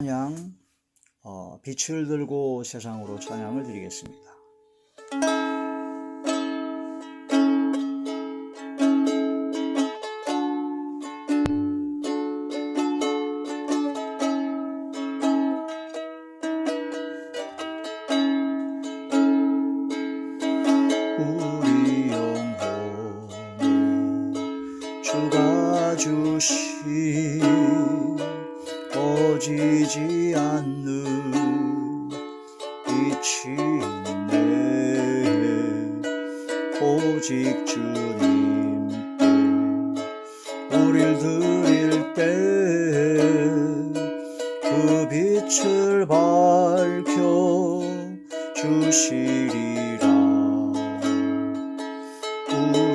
찬양 어, 빛을 들고 세상으로 찬양을 드리겠습니다. 우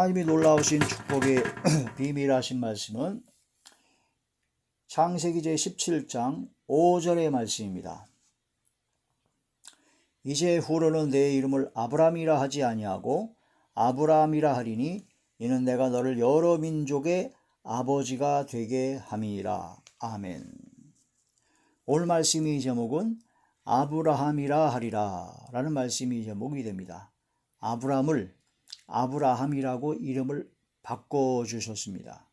하나님이 놀라우신 축복의 비밀하신 말씀은 창세기 제 17장 5절의 말씀입니다. 이제 후로는 내 이름을 아브람이라 하지 아니하고 아브람이라 하리니 이는 내가 너를 여러 민족의 아버지가 되게 함이라. 아멘. 오늘 말씀의 제목은 아브라함이라 하리라 라는 말씀이 제목이 됩니다. 아브람을 아브라함이라고 이름을 바꿔 주셨습니다.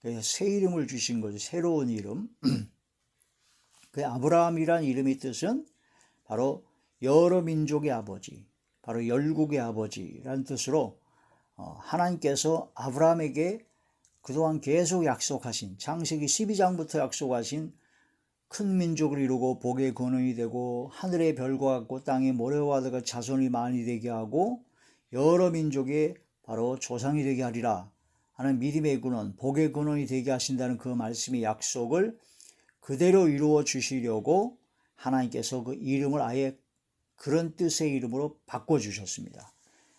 그래서 새 이름을 주신 거죠. 새로운 이름. 그 아브라함이란 이름의 뜻은 바로 여러 민족의 아버지, 바로 열국의 아버지라는 뜻으로 어, 하나님께서 아브라함에게 그동안 계속 약속하신 창세기 12장부터 약속하신 큰 민족을 이루고 복의 근원이 되고 하늘의 별과 같고 땅의 모래와 같은 자손이 많이 되게 하고 여러 민족의 바로 조상이 되게 하리라 하는 믿음의 근원, 복의 근원이 되게 하신다는 그 말씀의 약속을 그대로 이루어 주시려고 하나님께서 그 이름을 아예 그런 뜻의 이름으로 바꿔 주셨습니다.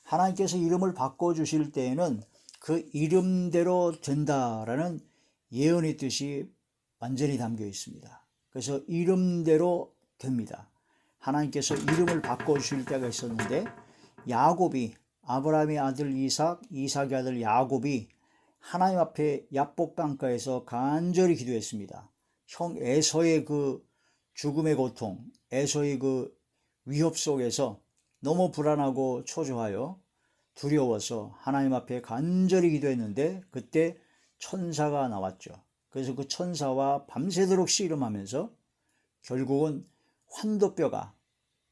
하나님께서 이름을 바꿔 주실 때에는 그 이름대로 된다라는 예언의 뜻이 완전히 담겨 있습니다. 그래서 이름대로 됩니다. 하나님께서 이름을 바꿔 주실 때가 있었는데 야곱이 아브라함의 아들 이삭, 이삭의 아들 야곱이 하나님 앞에 야복 강가에서 간절히 기도했습니다. 형 에서의 그 죽음의 고통, 에서의 그 위협 속에서 너무 불안하고 초조하여 두려워서 하나님 앞에 간절히 기도했는데 그때 천사가 나왔죠. 그래서 그 천사와 밤새도록 씨름하면서 결국은 환도뼈가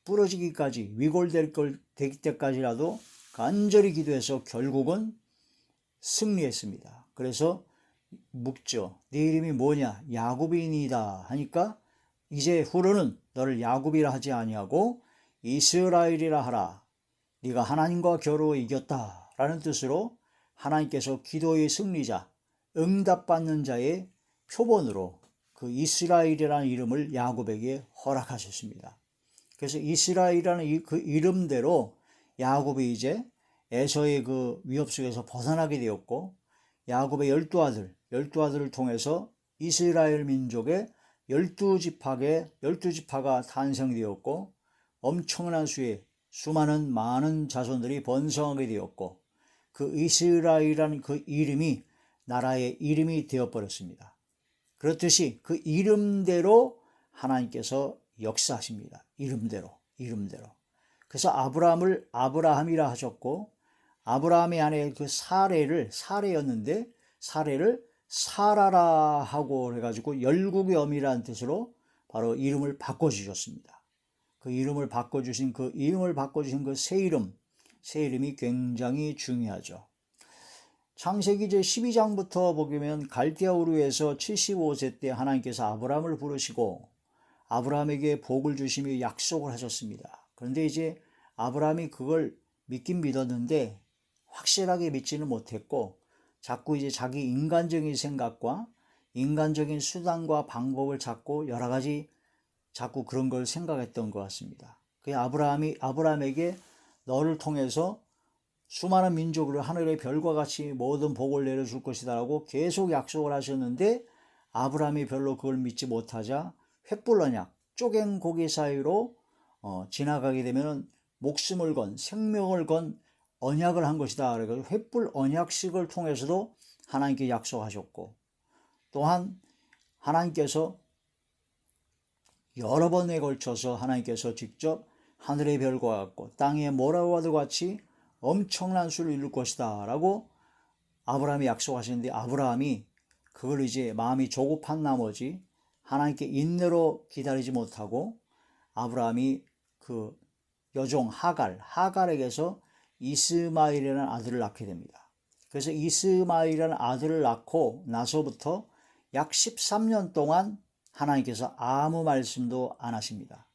부러지기까지 위골될 걸 되기 때까지라도 간절히 기도해서 결국은 승리했습니다. 그래서 묵죠. 네 이름이 뭐냐? 야곱이니이다 하니까 이제 후로는 너를 야곱이라 하지 아니하고 이스라엘이라 하라. 네가 하나님과 겨루 이겼다. 라는 뜻으로 하나님께서 기도의 승리자, 응답받는 자의 표본으로 그 이스라엘이라는 이름을 야곱에게 허락하셨습니다. 그래서 이스라엘이라는 그 이름대로 야곱이 이제 에서의 그 위협 속에서 벗어나게 되었고 야곱의 열두 아들, 열두 아들을 통해서 이스라엘 민족의 열두 지파의 열두 지파가 탄생되었고 엄청난 수의 수많은 많은 자손들이 번성하게 되었고 그 이스라엘이라는 그 이름이 나라의 이름이 되어버렸습니다. 그렇듯이 그 이름대로 하나님께서 역사하십니다. 이름대로, 이름대로. 그래서 아브라함을 아브라함이라 하셨고 아브라함의 아내 그 사례를 사례였는데 사례를 사라라 하고 해가지고 열국의 어미라는 뜻으로 바로 이름을 바꿔주셨습니다. 그 이름을 바꿔주신 그 이름을 바꿔주신 그 새 이름, 새 이름이 굉장히 중요하죠. 창세기 제 12장부터 보면 갈대아 우르에서 75세 때 하나님께서 아브라함을 부르시고 아브라함에게 복을 주시며 약속을 하셨습니다. 그런데 이제 아브라함이 그걸 믿긴 믿었는데 확실하게 믿지는 못했고 자꾸 이제 자기 인간적인 생각과 인간적인 수단과 방법을 찾고 여러 가지 자꾸 그런 걸 생각했던 것 같습니다. 그 아브라함이 아브라함에게 너를 통해서 수많은 민족을 하늘의 별과 같이 모든 복을 내려줄 것이다라고 계속 약속을 하셨는데 아브라함이 별로 그걸 믿지 못하자 횃불 언약 쪼갠 고기 사이로 어, 지나가게 되면 목숨을 건 생명을 건 언약을 한 것이다. 그래서 횃불 언약식을 통해서도 하나님께 약속하셨고 또한 하나님께서 여러 번에 걸쳐서 하나님께서 직접 하늘의 별과 같고 땅의 모래와도 같이 엄청난 수를 이룰 것이다 라고 아브라함이 약속하시는데 아브라함이 그걸 이제 마음이 조급한 나머지 하나님께 인내로 기다리지 못하고 아브라함이 그 여종 하갈, 하갈에게서 이스마일이라는 아들을 낳게 됩니다. 그래서 이스마일이라는 아들을 낳고 나서부터 약 13년 동안 하나님께서 아무 말씀도 안 하십니다.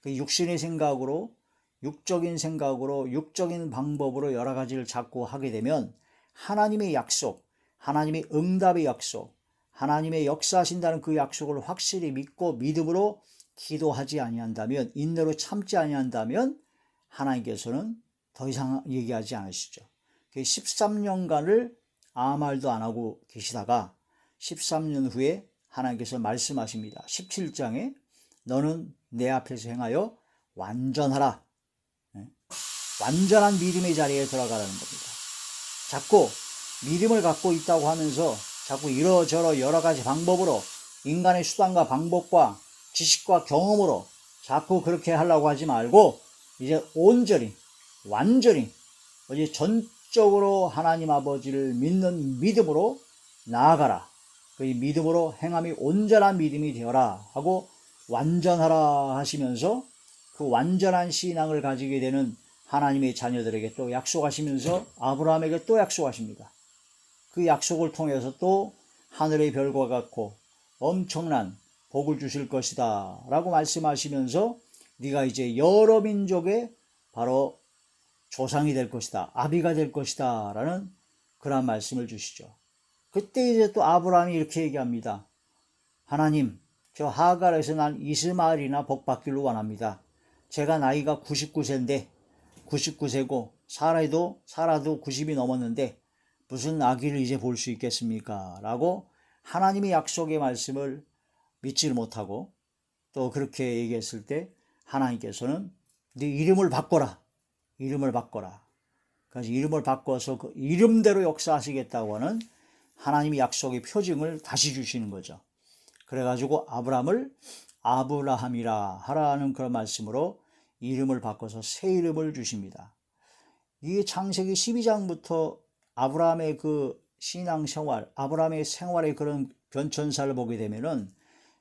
그 육신의 생각으로, 육적인 생각으로, 육적인 방법으로 여러 가지를 자꾸 하게 되면 하나님의 약속, 하나님의 응답의 약속, 하나님의 역사하신다는 그 약속을 확실히 믿고 믿음으로 기도하지 아니한다면 인내로 참지 아니한다면 하나님께서는 더 이상 얘기하지 않으시죠. 13년간을 그 아무 말도 안 하고 계시다가 13년 후에 하나님께서 말씀하십니다. 17장에 너는 내 앞에서 행하여 완전하라. 네? 완전한 믿음의 자리에 들어가라는 겁니다. 자꾸 믿음을 갖고 있다고 하면서 자꾸 이러저러 여러 가지 방법으로 인간의 수단과 방법과 지식과 경험으로 자꾸 그렇게 하려고 하지 말고 이제 온전히 완전히 이제 전적으로 하나님 아버지를 믿는 믿음으로 나아가라. 그 믿음으로 행함이 온전한 믿음이 되어라 하고 완전하라 하시면서 그 완전한 신앙을 가지게 되는 하나님의 자녀들에게 또 약속하시면서 아브라함에게 또 약속하십니다. 그 약속을 통해서 또 하늘의 별과 같고 엄청난 복을 주실 것이다. 라고 말씀하시면서 네가 이제 여러 민족의 바로 조상이 될 것이다. 아비가 될 것이다. 라는 그런 말씀을 주시죠. 그때 이제 또 아브라함이 이렇게 얘기합니다. 하나님 저 하갈에서 난 이스마엘이나 복받기를 원합니다. 제가 나이가 99세인데 99세고 살아도 살아도 90이 넘었는데 무슨 아기를 이제 볼 수 있겠습니까? 라고 하나님의 약속의 말씀을 믿지를 못하고 또 그렇게 얘기했을 때 하나님께서는 네 이름을 바꿔라. 이름을 바꿔라. 그래서 이름을 바꿔서 그 이름대로 역사하시겠다고 하는 하나님의 약속의 표징을 다시 주시는 거죠. 그래가지고 아브라함을 아브라함이라 하라는 그런 말씀으로 이름을 바꿔서 새 이름을 주십니다. 이 창세기 12장부터 아브라함의 그 신앙 생활, 아브라함의 생활의 그런 변천사를 보게 되면은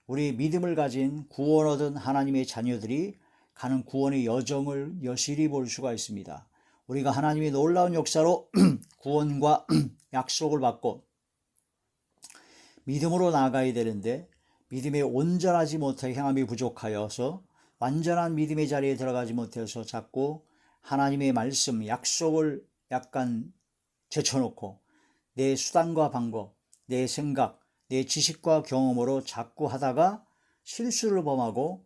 우리 믿음을 가진 구원 얻은 하나님의 자녀들이 가는 구원의 여정을 여실히 볼 수가 있습니다. 우리가 하나님의 놀라운 역사로 구원과 약속을 받고 믿음으로 나아가야 되는데 믿음에 온전하지 못해 행함이 부족하여서 완전한 믿음의 자리에 들어가지 못해서 자꾸 하나님의 말씀, 약속을 약간 제쳐놓고 내 수단과 방법, 내 생각, 내 지식과 경험으로 자꾸 하다가 실수를 범하고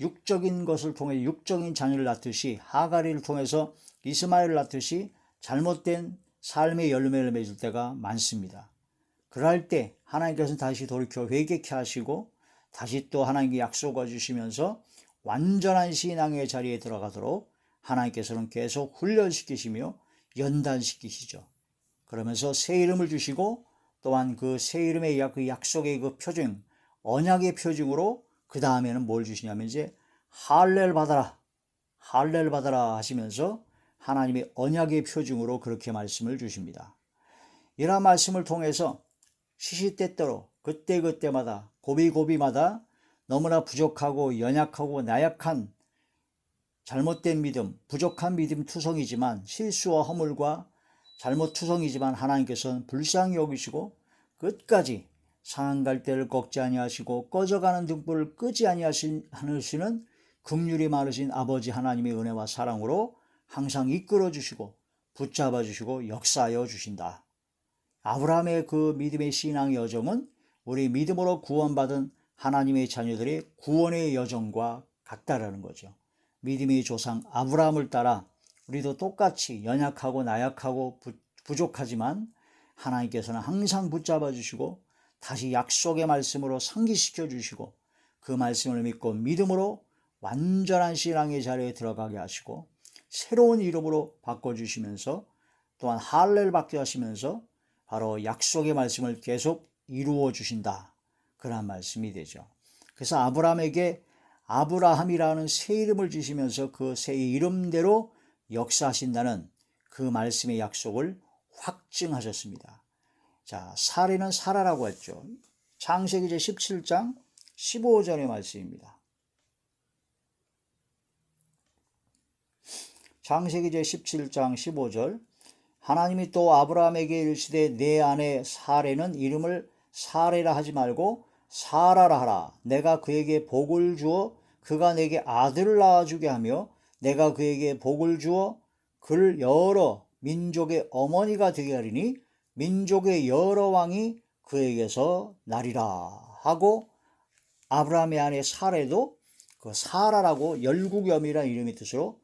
육적인 것을 통해 육적인 자녀를 낳듯이 하가리를 통해서 이스마엘을 낳듯이 잘못된 삶의 열매를 맺을 때가 많습니다. 그럴 때 하나님께서는 다시 돌이켜 회개케 하시고 다시 또 하나님께 약속해 주시면서 완전한 신앙의 자리에 들어가도록 하나님께서는 계속 훈련시키시며 연단시키시죠. 그러면서 새 이름을 주시고 또한 그 새 이름의 약, 그 약속의 그 표징, 언약의 표징으로 그 다음에는 뭘 주시냐면 이제 할렐 받아라, 할렐 받아라 하시면서 하나님의 언약의 표징으로 그렇게 말씀을 주십니다. 이러한 말씀을 통해서 시시때때로 그때그때마다 고비고비마다 너무나 부족하고 연약하고 나약한 잘못된 믿음, 부족한 믿음 투성이지만 실수와 허물과 잘못 투성이지만 하나님께서는 불쌍히 여기시고 끝까지 상한 갈대를 꺾지 아니하시고 꺼져가는 등불을 끄지 아니하시는 긍휼이 많으신 아버지 하나님의 은혜와 사랑으로 항상 이끌어 주시고 붙잡아 주시고 역사하여 주신다. 아브라함의 그 믿음의 신앙 여정은 우리 믿음으로 구원받은 하나님의 자녀들의 구원의 여정과 같다라는 거죠. 믿음의 조상 아브라함을 따라 우리도 똑같이 연약하고 나약하고 부족하지만 하나님께서는 항상 붙잡아 주시고 다시 약속의 말씀으로 상기시켜 주시고 그 말씀을 믿고 믿음으로 완전한 신앙의 자리에 들어가게 하시고 새로운 이름으로 바꿔 주시면서 또한 할례를 받게 하시면서 바로 약속의 말씀을 계속 이루어 주신다. 그런 말씀이 되죠. 그래서 아브라함에게 아브라함이라는 새 이름을 주시면서 그 새 이름대로 역사하신다는 그 말씀의 약속을 확증하셨습니다. 자, 사례는 사라라고 했죠. 창세기 제 17장 15절의 말씀입니다. 창세기 제 17장 15절 하나님이 또 아브라함에게 이르시되 내 아내 사례는 이름을 사례라 하지 말고 사라라 하라 내가 그에게 복을 주어 그가 내게 아들을 낳아주게 하며 내가 그에게 복을 주어 그를 여러 민족의 어머니가 되게 하리니 민족의 여러 왕이 그에게서 나리라 하고 아브라함의 아내 사례도 그 사라라고 열국염이라는 이름의 뜻으로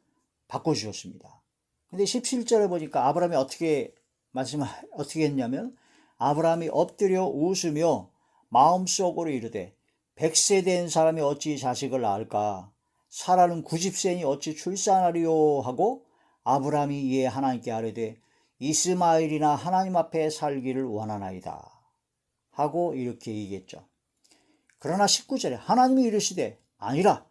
바꿔주셨습니다. 근데 17절에 보니까 아브라함이 어떻게 말씀 어떻게 했냐면 아브라함이 엎드려 웃으며 마음속으로 이르되 백세 된 사람이 어찌 자식을 낳을까 사라는 90세니 어찌 출산하리요 하고 아브라함이 이에 하나님께 아뢰되 이스마엘이나 하나님 앞에 살기를 원하나이다 하고 이렇게 얘기했죠. 그러나 19절에 하나님이 이르시되 아니라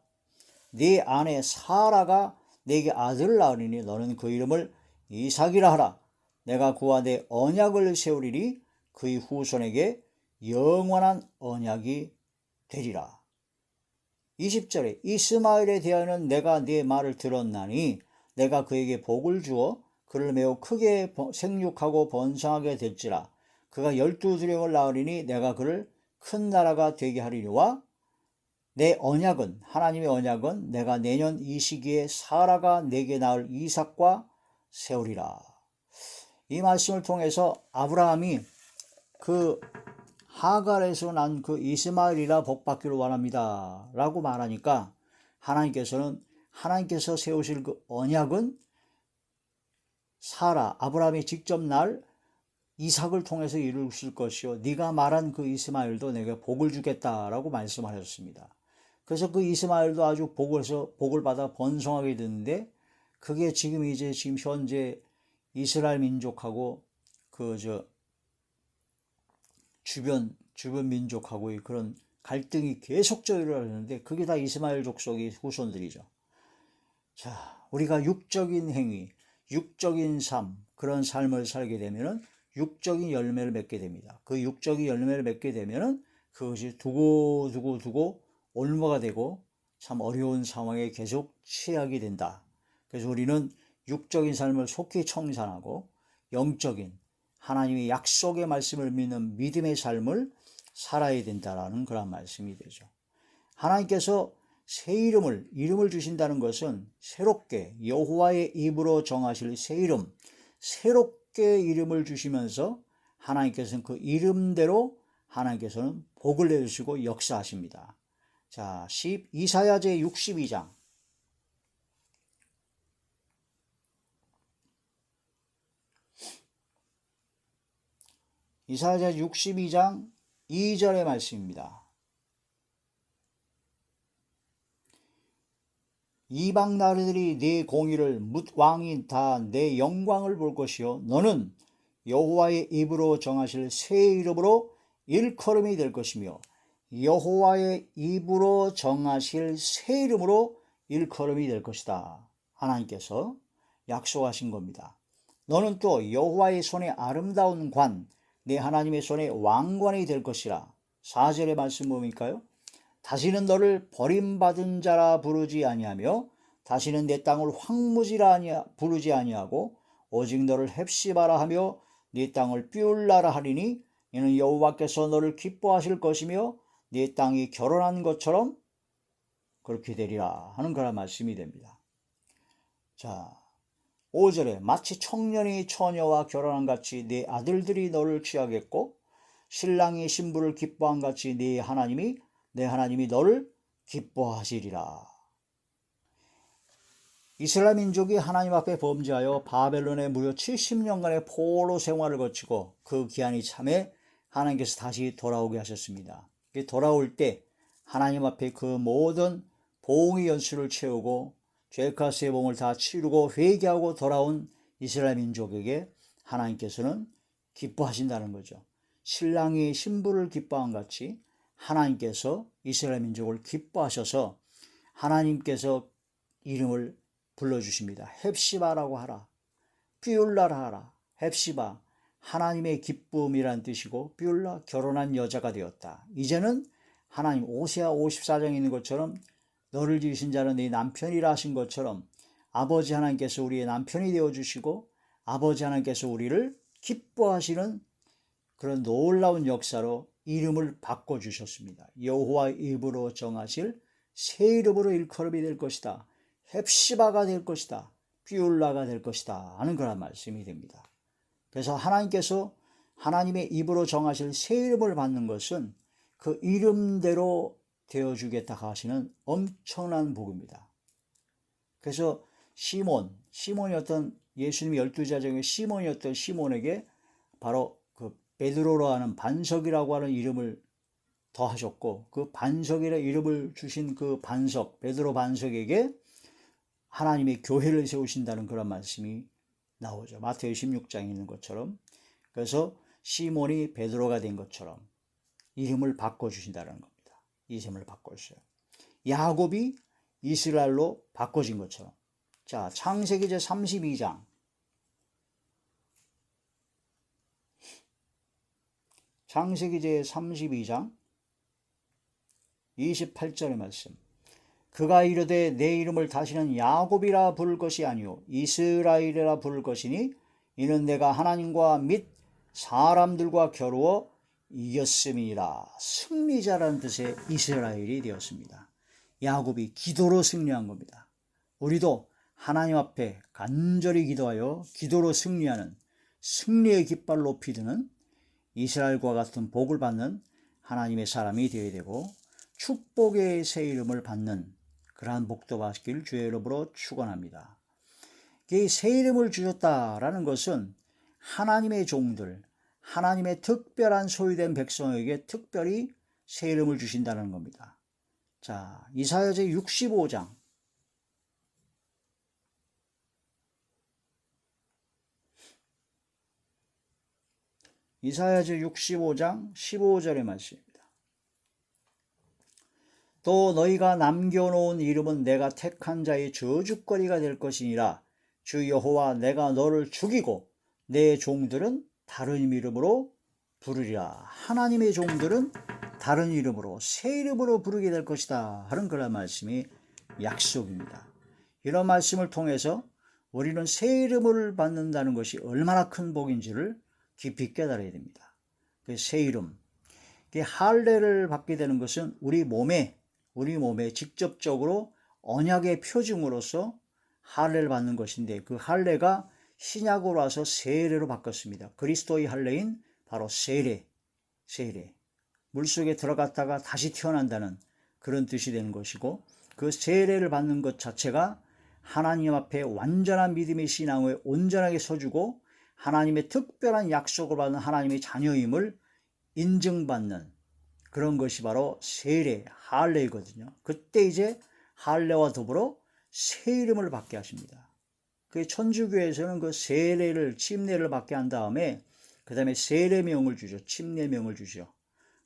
네 아내 사라가 내게 아들을 낳으리니 너는 그 이름을 이삭이라 하라. 내가 그와 내 언약을 세우리니 그의 후손에게 영원한 언약이 되리라. 20절에 이스마엘에 대하여는 내가 네 말을 들었나니 내가 그에게 복을 주어 그를 매우 크게 생육하고 번성하게 될지라 그가 열두 두령을 낳으리니 내가 그를 큰 나라가 되게 하리니와 내 언약은 하나님의 언약은 내가 내년 이 시기에 사라가 내게 낳을 이삭과 세우리라. 이 말씀을 통해서 아브라함이 그 하갈에서 난 그 이스마엘이라 복받기를 원합니다. 라고 말하니까 하나님께서는 하나님께서 세우실 그 언약은 사라 아브라함이 직접 날 이삭을 통해서 이루실 것이요 네가 말한 그 이스마엘도 내게 복을 주겠다라고 말씀하셨습니다. 그래서 그 이스마엘도 아주 복을서 복을 받아 번성하게 됐는데 그게 지금 이제 지금 현재 이스라엘 민족하고 그 저 주변 주변 민족하고의 그런 갈등이 계속적으로 일어나는데 그게 다 이스마엘 족속의 후손들이죠. 자, 우리가 육적인 행위, 육적인 삶, 그런 삶을 살게 되면은 육적인 열매를 맺게 됩니다. 그 육적인 열매를 맺게 되면은 그것이 두고 두고 두고 올무가 되고 참 어려운 상황에 계속 취하게 된다. 그래서 우리는 육적인 삶을 속히 청산하고 영적인 하나님의 약속의 말씀을 믿는 믿음의 삶을 살아야 된다라는 그런 말씀이 되죠. 하나님께서 새 이름을 이름을 주신다는 것은 새롭게 여호와의 입으로 정하실 새 이름, 새롭게 이름을 주시면서 하나님께서는 그 이름대로 하나님께서는 복을 내주시고 역사하십니다. 자, 10, 이사야제 62장. 이사야자 62장 2절의 말씀입니다. 이방 나라들이 네 공의를 묻 왕이 다 내 영광을 볼 것이요 너는 여호와의 입으로 정하실 새 이름으로 일컬음이 될 것이며 여호와의 입으로 정하실 새 이름으로 일컬음이 될 것이다. 하나님께서 약속하신 겁니다. 너는 또 여호와의 손에 아름다운 관, 내 하나님의 손에 왕관이 될 것이라. 4절의 말씀 뭡니까요? 다시는 너를 버림받은 자라 부르지 아니하며 다시는 내 땅을 황무지라 아니하, 부르지 아니하고 오직 너를 헵시바라 하며 네 땅을 삐울라라 하리니 이는 여호와께서 너를 기뻐하실 것이며 네 땅이 결혼한 것처럼 그렇게 되리라 하는 그런 말씀이 됩니다. 자, 5절에 마치 청년이 처녀와 결혼한 같이 네 아들들이 너를 취하겠고 신랑이 신부를 기뻐한 같이 네 하나님이 내 하나님이 너를 기뻐하시리라. 이스라엘 민족이 하나님 앞에 범죄하여 바벨론에 무려 70년간의 포로 생활을 거치고 그 기한이 참에 하나님께서 다시 돌아오게 하셨습니다. 돌아올 때 하나님 앞에 그 모든 보응의 연수를 채우고 죄가스의 봉을 다 치르고 회개하고 돌아온 이스라엘 민족에게 하나님께서는 기뻐하신다는 거죠. 신랑이 신부를 기뻐한 같이 하나님께서 이스라엘 민족을 기뻐하셔서 하나님께서 이름을 불러주십니다. 헵시바라고 하라. 삐울라라 하라. 헵시바. 하나님의 기쁨이란 뜻이고 삐울라 결혼한 여자가 되었다. 이제는 하나님 오세아 54장에 있는 것처럼 너를 지으신 자는 네 남편이라 하신 것처럼 아버지 하나님께서 우리의 남편이 되어 주시고 아버지 하나님께서 우리를 기뻐하시는 그런 놀라운 역사로 이름을 바꿔 주셨습니다. 여호와 입으로 정하실 새 이름으로 일컬음이 될 것이다. 헵시바가 될 것이다. 삐울라가 될 것이다. 하는 그런 말씀이 됩니다. 그래서 하나님께서 하나님의 입으로 정하실 새 이름을 받는 것은 그 이름대로 되어주겠다 하시는 엄청난 복입니다. 그래서 시몬, 시몬이었던 예수님 열두 자 중에 시몬이었던 시몬에게 바로 그 베드로로 하는 반석이라고 하는 이름을 더하셨고 그 반석이라 이름을 주신 그 반석 베드로 반석에게 하나님의 교회를 세우신다는 그런 말씀이 나오죠. 마태오 16장에 있는 것처럼 그래서 시몬이 베드로가 된 것처럼 이름을 바꿔 주신다는 겁니다. 이름을 바꿨어요. 야곱이 이스라엘로 바꿔진 것처럼. 자, 창세기 제 32장. 창세기 제 32장 28절의 말씀. 그가 이르되 내 이름을 다시는 야곱이라 부를 것이 아니요 이스라엘이라 부를 것이니 이는 내가 하나님과 및 사람들과 겨루어 이겼음이라 승리자라는 뜻의 이스라엘이 되었습니다. 야곱이 기도로 승리한 겁니다. 우리도 하나님 앞에 간절히 기도하여 기도로 승리하는 승리의 깃발 높이 드는 이스라엘과 같은 복을 받는 하나님의 사람이 되어야 되고 축복의 새 이름을 받는 그러한 복도 받길 주의 이름으로 축원합니다. 새 이름을 주셨다라는 것은 하나님의 종들, 하나님의 특별한 소유된 백성에게 특별히 새 이름을 주신다는 겁니다. 자, 이사야제 65장. 이사야제 65장 15절의 말씀입니다. 또 너희가 남겨놓은 이름은 내가 택한 자의 저주거리가 될 것이니라 주 여호와 내가 너를 죽이고 내 종들은 다른 이름으로 부르리라. 하나님의 종들은 다른 이름으로 새 이름으로 부르게 될 것이다 하는 그런 말씀이 약속입니다. 이런 말씀을 통해서 우리는 새 이름을 받는다는 것이 얼마나 큰 복인지를 깊이 깨달아야 됩니다. 그 새 이름, 할례를 받게 되는 것은 우리 몸에 우리 몸에 직접적으로 언약의 표징으로서 할례를 받는 것인데 그 할례가 신약으로 와서 세례로 바꿨습니다. 그리스도의 할례인 바로 세례, 세례. 물속에 들어갔다가 다시 태어난다는 그런 뜻이 되는 것이고 그 세례를 받는 것 자체가 하나님 앞에 완전한 믿음의 신앙을 온전하게 서주고 하나님의 특별한 약속을 받는 하나님의 자녀임을 인증받는 그런 것이 바로 세례, 할례이거든요. 그때 이제 할례와 더불어 새 이름을 받게 하십니다. 그 천주교에서는 그 세례를 침례를 받게 한 다음에 그 다음에 세례명을 주죠. 침례명을 주죠.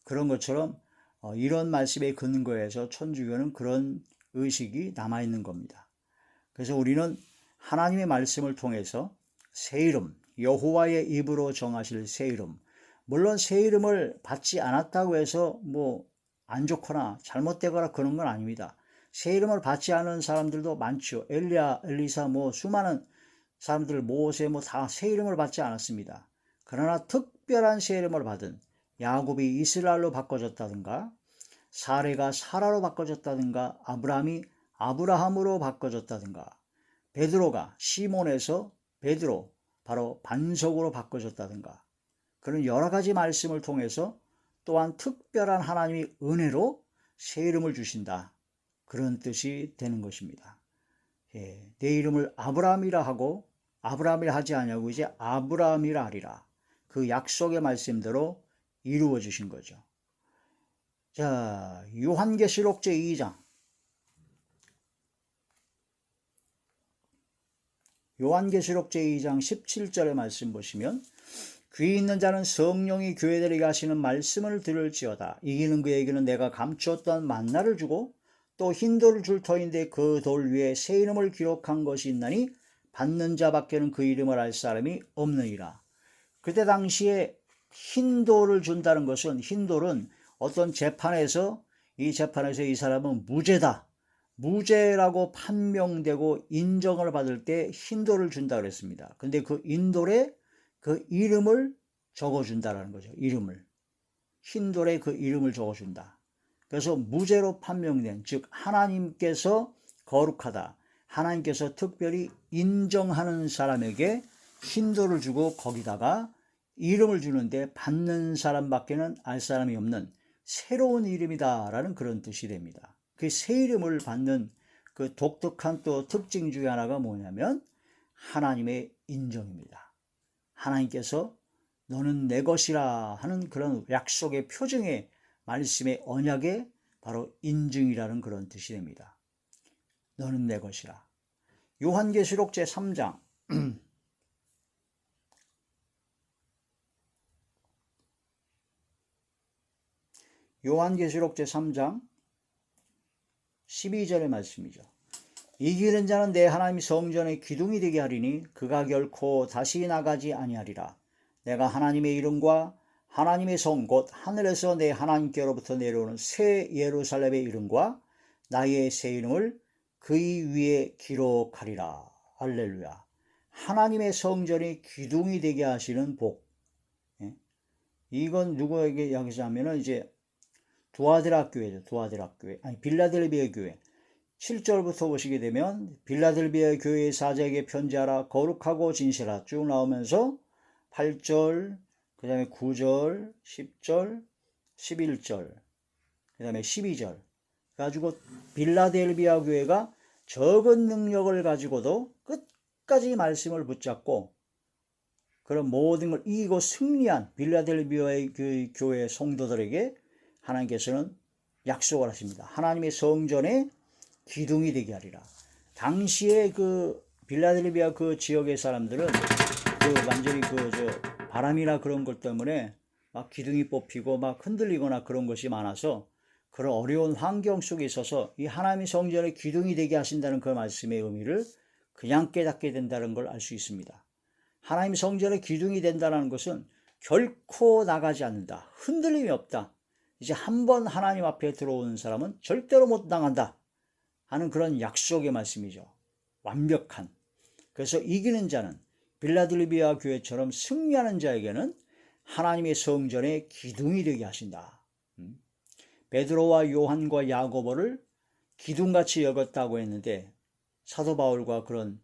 그런 것처럼 어, 이런 말씀에 근거해서 천주교는 그런 의식이 남아 있는 겁니다. 그래서 우리는 하나님의 말씀을 통해서 새 이름, 여호와의 입으로 정하실 새 이름, 물론 새 이름을 받지 않았다고 해서 뭐 안 좋거나 잘못되거나 그런 건 아닙니다. 새 이름을 받지 않은 사람들도 많죠. 엘리야, 엘리사 뭐 수많은 사람들 모세 뭐 다 새 이름을 받지 않았습니다. 그러나 특별한 새 이름을 받은 야곱이 이스라엘로 바꿔졌다든가 사레가 사라로 바꿔졌다든가 아브라함이 아브라함으로 바꿔졌다든가 베드로가 시몬에서 베드로 바로 반석으로 바꿔졌다든가 그런 여러 가지 말씀을 통해서 또한 특별한 하나님의 은혜로 새 이름을 주신다. 그런 뜻이 되는 것입니다. 예, 내 이름을 아브라함이라 하고 아브라함이라 하지 아니하고 이제 아브라함이라 하리라. 그 약속의 말씀대로 이루어 주신 거죠. 자, 요한계시록 제2장. 요한계시록 제2장 17절의 말씀 보시면 귀 있는 자는 성령이 교회들에게 하시는 말씀을 들을지어다. 이기는 그에게는 내가 감추었던 만나를 주고 또 흰 돌을 줄 터인데 그 돌 위에 새 이름을 기록한 것이 있나니 받는 자밖에는 그 이름을 알 사람이 없느니라. 그때 당시에 흰 돌을 준다는 것은 흰 돌은 어떤 재판에서 이 재판에서 이 사람은 무죄다. 무죄라고 판명되고 인정을 받을 때 흰돌을 준다 그랬습니다. 근데 그 인돌에 그 이름을 적어준다라는 거죠. 이름을. 흰돌에 그 이름을 적어준다. 그래서 무죄로 판명된, 즉, 하나님께서 거룩하다. 하나님께서 특별히 인정하는 사람에게 흰돌을 주고 거기다가 이름을 주는데 받는 사람밖에는 알 사람이 없는 새로운 이름이다라는 그런 뜻이 됩니다. 그 새 이름을 받는 그 독특한 또 특징 중에 하나가 뭐냐면 하나님의 인정입니다. 하나님께서 너는 내 것이라 하는 그런 약속의 표정의 말씀의 언약의 바로 인증이라는 그런 뜻이 됩니다. 너는 내 것이라. 요한계시록 제3장 요한계시록 제3장 12절의 말씀이죠. 이기는 자는 내 하나님 성전의 기둥이 되게 하리니 그가 결코 다시 나가지 아니하리라. 내가 하나님의 이름과 하나님의 성 곧 하늘에서 내 하나님께로부터 내려오는 새 예루살렘의 이름과 나의 새 이름을 그의 위에 기록하리라. 할렐루야. 하나님의 성전이 기둥이 되게 하시는 복. 예? 이건 누구에게 이야기하면은 이제 두아드라 교회죠. 두아드라 교회. 아니 빌라델비아 교회. 7절부터 보시게 되면 빌라델비아 교회의 사제에게 편지하라 거룩하고 진실하라 쭉 나오면서 8절 그 다음에 9절 10절 11절 그 다음에 12절 가지고 빌라델비아 교회가 적은 능력을 가지고도 끝까지 말씀을 붙잡고 그런 모든 걸 이기고 승리한 빌라델비아의 그 교회 성도들에게 하나님께서는 약속을 하십니다. 하나님의 성전에 기둥이 되게 하리라. 당시에 그 빌라델비아 그 지역의 사람들은 그 완전히 그저 바람이나 그런 것 때문에 막 기둥이 뽑히고 막 흔들리거나 그런 것이 많아서 그런 어려운 환경 속에 있어서 이 하나님의 성전에 기둥이 되게 하신다는 그 말씀의 의미를 그냥 깨닫게 된다는 걸 알 수 있습니다. 하나님 성전에 기둥이 된다는 것은 결코 나가지 않는다. 흔들림이 없다. 이제 한 번 하나님 앞에 들어오는 사람은 절대로 못 나간다 하는 그런 약속의 말씀이죠. 완벽한. 그래서 이기는 자는 빌라델비아 교회처럼 승리하는 자에게는 하나님의 성전에 기둥이 되게 하신다. 음? 베드로와 요한과 야고보를 기둥같이 여겼다고 했는데 사도 바울과 그런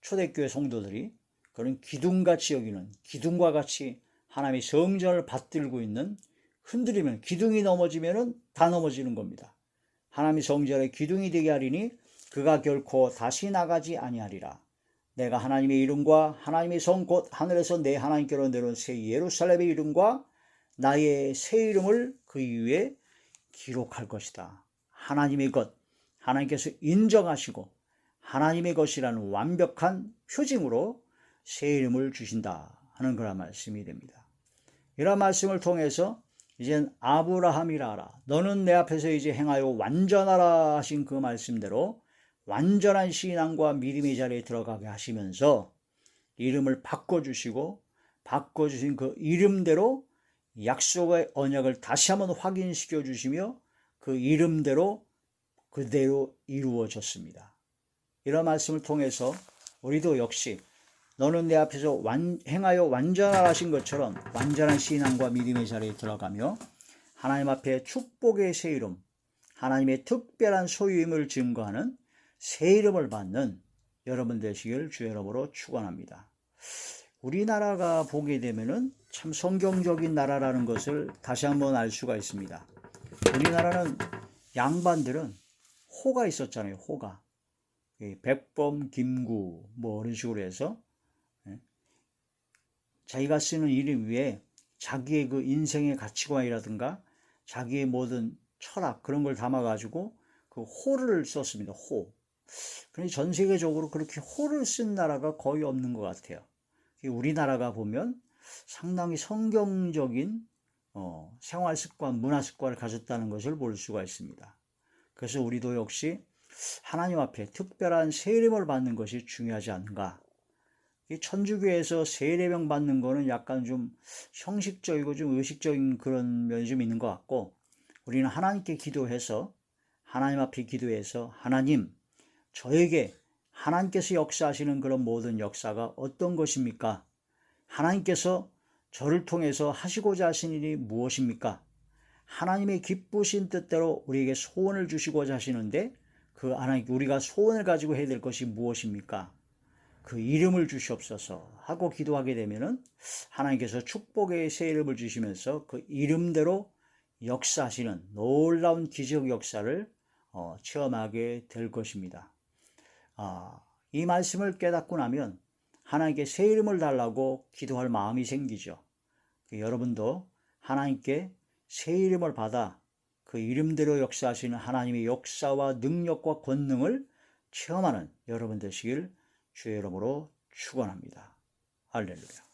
초대교회 성도들이 그런 기둥같이 여기는 기둥과 같이 하나님의 성전을 받들고 있는 흔들리면 기둥이 넘어지면은 다 넘어지는 겁니다. 하나님의 성전의 기둥이 되게 하리니 그가 결코 다시 나가지 아니하리라. 내가 하나님의 이름과 하나님의 성 곧 하늘에서 내 하나님께로 내려온 새 예루살렘의 이름과 나의 새 이름을 그 이후에 기록할 것이다. 하나님의 것, 하나님께서 인정하시고 하나님의 것이라는 완벽한 표징으로 새 이름을 주신다 하는 그런 말씀이 됩니다. 이런 말씀을 통해서 이젠 아브라함이라 하라. 너는 내 앞에서 이제 행하여 완전하라 하신 그 말씀대로 완전한 신앙과 믿음의 자리에 들어가게 하시면서 이름을 바꿔주시고 바꿔주신 그 이름대로 약속의 언약을 다시 한번 확인시켜 주시며 그 이름대로 그대로 이루어졌습니다. 이런 말씀을 통해서 우리도 역시 너는 내 앞에서 완, 행하여 완전하신 것처럼 완전한 신앙과 믿음의 자리에 들어가며 하나님 앞에 축복의 새 이름, 하나님의 특별한 소유임을 증거하는 새 이름을 받는 여러분 되시길 주 여러분으로 축원합니다. 우리나라가 보게 되면은 참 성경적인 나라라는 것을 다시 한번 알 수가 있습니다. 우리나라는 양반들은 호가 있었잖아요. 호가. 백범, 김구 뭐 이런 식으로 해서 예. 자기가 쓰는 이름 위에 자기의 그 인생의 가치관이라든가 자기의 모든 철학 그런 걸 담아가지고 그 호를 썼습니다. 호. 그런데 전 세계적으로 그렇게 호를 쓴 나라가 거의 없는 것 같아요. 우리나라가 보면 상당히 성경적인 어, 생활 습관, 문화 습관을 가졌다는 것을 볼 수가 있습니다. 그래서 우리도 역시 하나님 앞에 특별한 세례를 받는 것이 중요하지 않은가. 이 천주교에서 세례명 받는 거는 약간 좀 형식적이고 좀 의식적인 그런 면이 좀 있는 것 같고 우리는 하나님께 기도해서 하나님 앞에 기도해서 하나님 저에게 하나님께서 역사하시는 그런 모든 역사가 어떤 것입니까? 하나님께서 저를 통해서 하시고자 하신 일이 무엇입니까? 하나님의 기쁘신 뜻대로 우리에게 소원을 주시고자 하시는데 그 하나님 우리가 소원을 가지고 해야 될 것이 무엇입니까? 그 이름을 주시옵소서 하고 기도하게 되면은 하나님께서 축복의 새 이름을 주시면서 그 이름대로 역사하시는 놀라운 기적 역사를 어, 체험하게 될 것입니다. 아, 이 말씀을 깨닫고 나면 하나님께 새 이름을 달라고 기도할 마음이 생기죠. 그 여러분도 하나님께 새 이름을 받아 그 이름대로 역사하시는 하나님의 역사와 능력과 권능을 체험하는 여러분 되시길 주의 이름으로 축원합니다. 할렐루야.